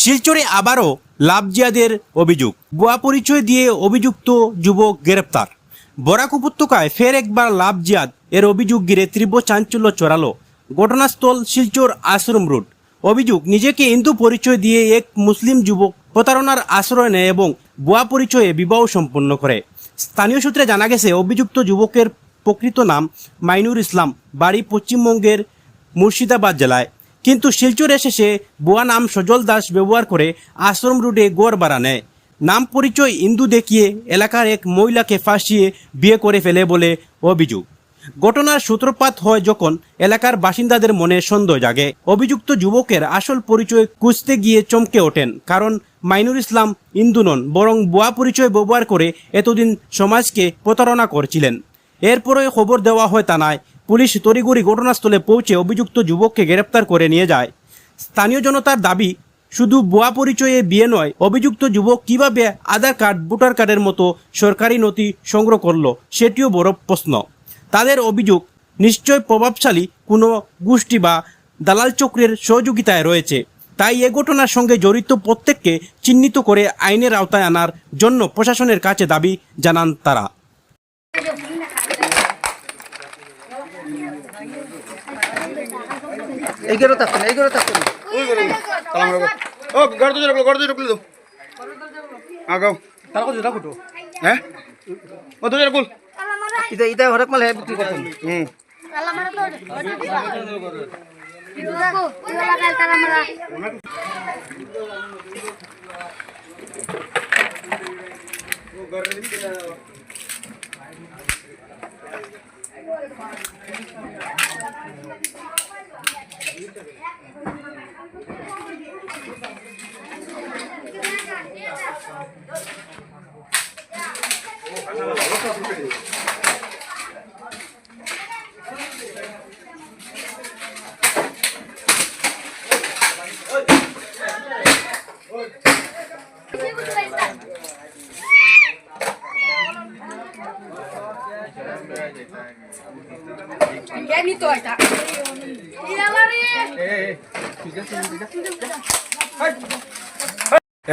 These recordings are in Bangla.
শিলচরে আবারও লাভজিয়াদের অভিযোগ। ভুয়া পরিচয় দিয়ে অভিযুক্ত যুবক গ্রেপ্তার। বরাক উপত্যকায় ফের একবার লাভজিয়াদ এর অভিযোগ ঘিরে তীব্র চাঞ্চল্য চড়ালো ঘটনাস্থল শিলচর আশ্রম রোড। অভিযোগ, নিজেকে হিন্দু পরিচয় দিয়ে এক মুসলিম যুবক প্রতারণার আশ্রয় নেয় এবং ভুয়া পরিচয়ে বিবাহ সম্পন্ন করে। স্থানীয় সূত্রে জানা গেছে, অভিযুক্ত যুবকের প্রকৃত নাম মাইনুর ইসলাম, বাড়ি পশ্চিমবঙ্গের মুর্শিদাবাদ জেলায়। কিন্তু শিলচর এসে বুয়া নাম সজল দাস ব্যবহার করে আশ্রম রোডে গড় বাড়া নেয়। নাম পরিচয় ইন্দু দেখিয়ে এলাকার এক মহিলাকে ফাঁসিয়ে বিয়ে করে ফেলে বলে অভিযোগ। ঘটনার সূত্রপাত হয় যখন এলাকার বাসিন্দাদের মনে সন্দেহ জাগে। অভিযুক্ত যুবকের আসল পরিচয় খুঁজতে গিয়ে চমকে ওঠেন, কারণ মাইনুর ইসলাম ইন্দু নন, বরং বুয়া পরিচয় ব্যবহার করে এতদিন সমাজকে প্রতারণা করছিলেন। এরপরে খবর দেওয়া হয় থানায় পুলিশ তড়িঘড়ি ঘটনাস্থলে পৌঁছে অভিযুক্ত যুবককে গ্রেপ্তার করে নিয়ে যায়। স্থানীয় জনতার দাবি, শুধু ভুয়া পরিচয়ে বিয়ে নয়, অভিযুক্ত যুবক কীভাবে আধার কার্ড, ভোটার কার্ডের মতো সরকারি নথি সংগ্রহ করল, সেটিও বড় প্রশ্ন। তাদের অভিযোগ, নিশ্চয় প্রভাবশালী কোনো গোষ্ঠী বা দালাল চক্রের সহযোগিতায় রয়েছে। তাই এ ঘটনার সঙ্গে জড়িত প্রত্যেককে চিহ্নিত করে আইনের আওতায় আনার জন্য প্রশাসনের কাছে দাবি জানান তারা। এইগুলো থাকতো না এইগুলো থাকতো না ওই রাখো ও গড় তো রাখল গড় তো রাখল তো আগাও তারা জোড়া ফুটো? হ্যাঁ? ও তো রাখুল ইটা ইটা হরেক মাল হে বিক্রি করতেন হুম। Ini Gracias. Ada. Iya lari.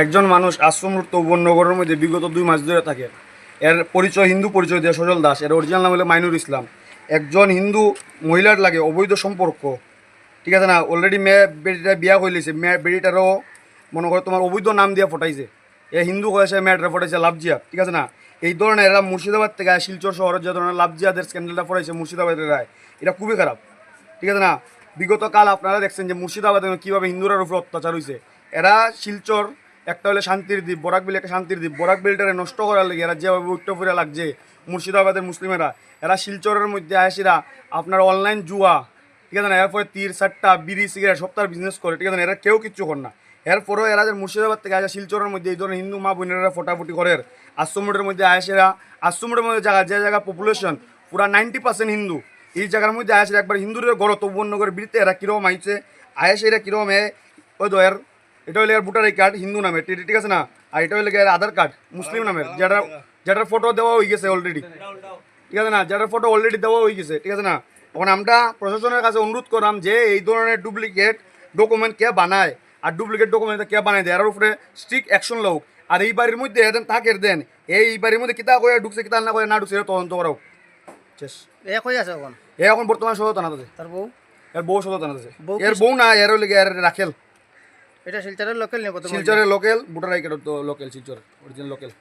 একজন মানুষ আশ্রম রোড তৌবনগরের মধ্যে বিগত দুই মাস ধরে থাকে। এর পরিচয় হিন্দু পরিচয় দিয়ে সজল দাস। এর অরিজিনাল নাম হলো মাইনুর ইসলাম। একজন হিন্দু মহিলার লাগে অবৈধ সম্পর্ক। ঠিক আছে না? অলরেডি মেয়ে বেটিটা বিয়া করে লিছে মেয়ে বেটিটারও মনে করো তোমার অবৈধ নাম দিয়ে ফটাইছে। এ হিন্দু হয়েছে মেয়েটা ফটাইছে লাভজিয়া ঠিক আছে না? এই ধরনের এরা মুর্শিদাবাদ থেকে শিলচর শহরের যে ধরনের লাভজিয়াদের স্ক্যান্ডেলটা ফটাইছে মুর্শিদাবাদের রায়, এটা খুবই খারাপ, ঠিক আছে না? বিগত কাল আপনারা দেখছেন যে মুর্শিদাবাদে কীভাবে হিন্দুরার উপর অত্যাচার হয়েছে এরা শিলচর, একটা হলে শান্তির দ্বীপ, বরাক বিল একটা শান্তির দ্বীপ, বরাক বিলটারে নষ্ট করার লেগে এরা যেভাবে উত্তর ফুরে লাগছে মুর্শিদাবাদের মুসলিমেরা। এরা শিলচরের মধ্যে আসিরা আপনার অনলাইন জুয়া, ঠিক আছে না? এরপরে তীর, সাট্টা, বিড়ি, সিগারেট সপ্তাহ বিজনেস করে, ঠিক আছে না? এরা কেউ কিচ্ছু কর না। এরপরেও এরা যে মুর্শিদাবাদ থেকে আসে, শিলচরের মধ্যে, এই ধরনের হিন্দু মা বোনেরা ফটাফুটি করে আশ্রমোটের মধ্যে আসেরা আশ্রমোটের মধ্যে জায়গা, যে জায়গা পপুলেশন পুরা নাইনটি পার্সেন্ট হিন্দু, এই জায়গার মধ্যে আসে একবার হিন্দুদের গড় তব্বনগর বিড়িতে এরা কীরকম আইছে আয়েসে এরা কীরকম এ, ওই তো এর, এটা হলে এর ভোটার আই কার্ড হিন্দু নামের ঠিক আছে না? আর এটা হলে এর আধার কার্ড মুসলিম নামের, যেটা, যেটার ফটো দেওয়া হয়ে গেছে অলরেডি ঠিক আছে না? যেটার ফটো অলরেডি দেওয়া হয়ে গেছে, ঠিক আছে না? এখন আমরা প্রশাসনের কাছে অনুরোধ করলাম যে এই ধরনের ডুপ্লিকেট ডকুমেন্ট কে বানায়। আর ডুপ্লিকেট ডকুমেন্ট কে বানাই দেয়? আর উপরে স্ট্রিক্ট অ্যাকশন লোক। আর এই বাড়ির মধ্যে এদের থাকের দেন। এই বাড়ির মধ্যে কিতা করে ঢুকছে কিতা না করে না ঢুকছে তদন্ত করাও। শেষ। এ কই আছে এখন? এ এখন বর্তমানে তার বউ? এর বউ এর বউ না এর লাগে এর রাখেল। এটা শিলচরের লোকাল নিয়ে কত শিলচরের লোকেল আই লোকেল শিলচর অরিজিনাল লোকেল